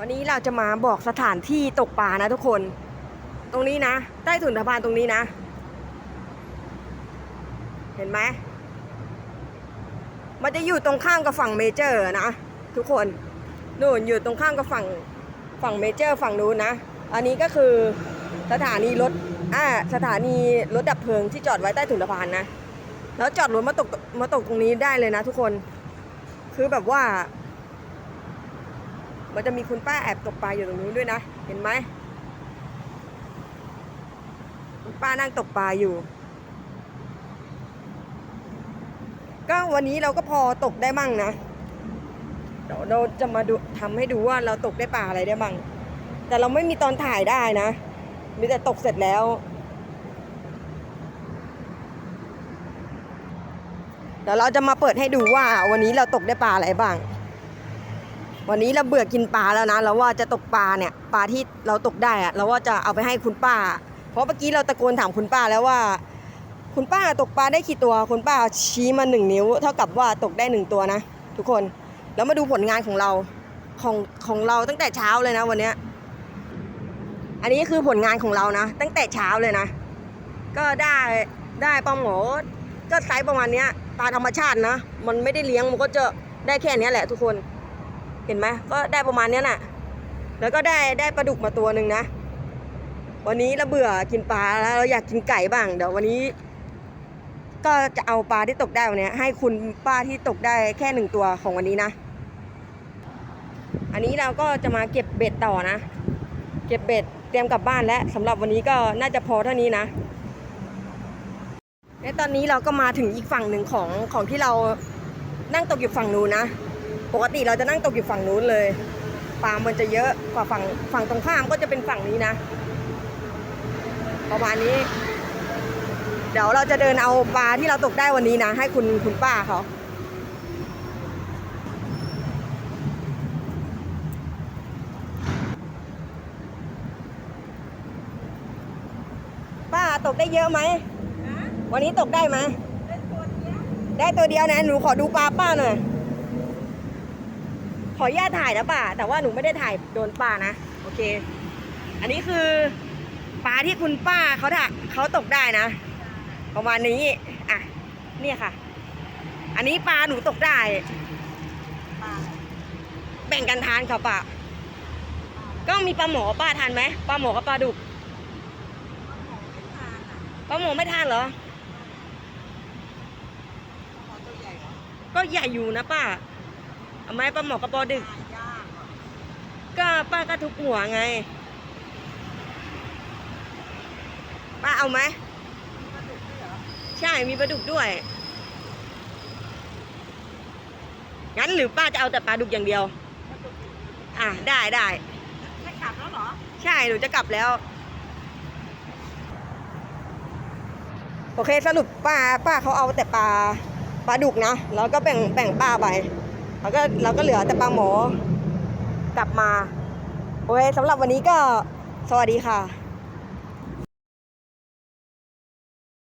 วันนี้เราจะมาบอกสถานที่ตกปลานะทุกคน ตรงนี้นะ ใต้ถุนสะพานตรงนี้นะ เห็นไหมมันจะอยู่ตรงข้ามกับฝั่งเมเจอร์นะ ทุกคนนู่นอยู่ตรงข้ามกับฝั่งฝั่งเมเจอร์ฝั่งนู้นนะ อันนี้ก็คือสถานีรถอ่าสถานีรถดับเพลิงที่จอดไว้ใต้ถุนสะพานนะ แล้วจอดรถมาตกมาตกตรงนี้ได้เลยนะ ทุกคน คือแบบว่า มันจะมีคุณป้าแอบตกปลาอยู่ตรงนู้นด้วยนะ เห็นไหมคุณป้านั่งตกปลาอยู่ ก็วันนี้เราก็พอตกได้มั่งนะเดี๋ยวเราจะมาดูทำให้ดูว่าเราตกได้ปลาอะไรได้มั่งแต่เราไม่มีตอนถ่ายได้นะ มีแต่ตกเสร็จแล้ว เดี๋ยวเราจะมาเปิดให้ดูว่าวันนี้เราตกได้ปลาอะไรบ้าง วันนี้เราเบื่อกินปลาแล้วนะ เราว่าจะตกปลาเนี่ยปลาที่เราตกได้อะเราว่าจะเอาไปให้คุณป้า เพราะเมื่อกี้เราตะโกนถามคุณป้าแล้วว่า คุณป้าตกปลาได้กี่ตัว คุณป้าชี้มาหนึ่งนิ้ว เท่ากับว่าตกได้หนึ่งตัวนะ ทุกคนแล้วมาดูผลงานของเราของของเราตั้งแต่เช้าเลยนะวันนี้อันนี้คือผลงานของเรานะ ตั้งแต่เช้าเลยนะ ก็ได้ได้ปลาหมอก็ไซส์ประมาณเนี้ยปลาธรรมชาตินะ มันไม่ได้เลี้ยงมันก็จะได้แค่นี้แหละทุกคน เห็นไหมก็ได้ประมาณนี้น่ะ แล้วก็ได้ได้ปลาดุกมาตัวหนึ่งนะ วันนี้เราเบื่อกินปลาแล้วเราอยากกินไก่บ้าง เดี๋ยววันนี้ ก็จะเอาปลาที่ตกได้วันเนี้ยให้คุณป้าที่ตกได้แค่หนึ่งตัวของวันนี้นะ อันนี้เราก็จะมาเก็บเบ็ดต่อนะ เก็บเบ็ดเตรียมกลับบ้านแล้วสำหรับวันนี้ก็น่าจะพอเท่านี้นะและตอนนี้เราก็มาถึงอีกฝั่งหนึ่งของของที่เรานั่งตกอยู่ฝั่งนู้นนะ ปกติเราจะนั่งตกอยู่ฝั่งนู้นเลยปลามันจะเยอะกว่าฝั่งฝั่งตรงข้ามก็จะเป็นฝั่งนี้นะ ประมาณนี้ เดี๋ยวเราจะเดินเอาปลาที่เราตกได้วันนี้นะ ให้คุณคุณป้าเขาป้าตกได้เยอะไหม วันนี้ตกได้ไหม ได้ตัวเดียวนะ หนูขอดูปลาป้าหน่อย ขออนุญาตถ่ายนะป่าแต่ว่าหนูไม่ได้ถ่ายโดนป่านะ โอเค อันนี้คือปลาที่คุณป้าเขาถ่าเขาตกได้นะ ประมาณนี้ อะ เนี่ยค่ะ อันนี้ปลาหนูตกได้ แบ่งกันทานค่ะป่าก็มีปลาหมอป้าทานไหมปลาหมอกับปลาดุกปลาหมอไม่ทานเหรอ ก็ใหญ่อยู่นะป้า เอาไหมปลาหมอกับปลาดึก ก็ป้าก็ทุกหัวไง ป้าเอาไหมใช่มีปลาดุกด้วย งั้นหรือป้าจะเอาแต่ปลาดุกอย่างเดียว อะได้ได้จะกลับแล้วเหรอ ใช่หนูจะกลับแล้ว โอเคสรุปป้าป้าเขาเอาแต่ปลาปลาดุกนะ แล้วก็แบ่งแบ่งป้าไป แล้วก็เราก็เหลือแต่ปลาหมอกลับมา โอเคสำหรับวันนี้ก็สวัสดีค่ะ